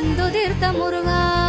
வந்துதிர்த்த முருகா.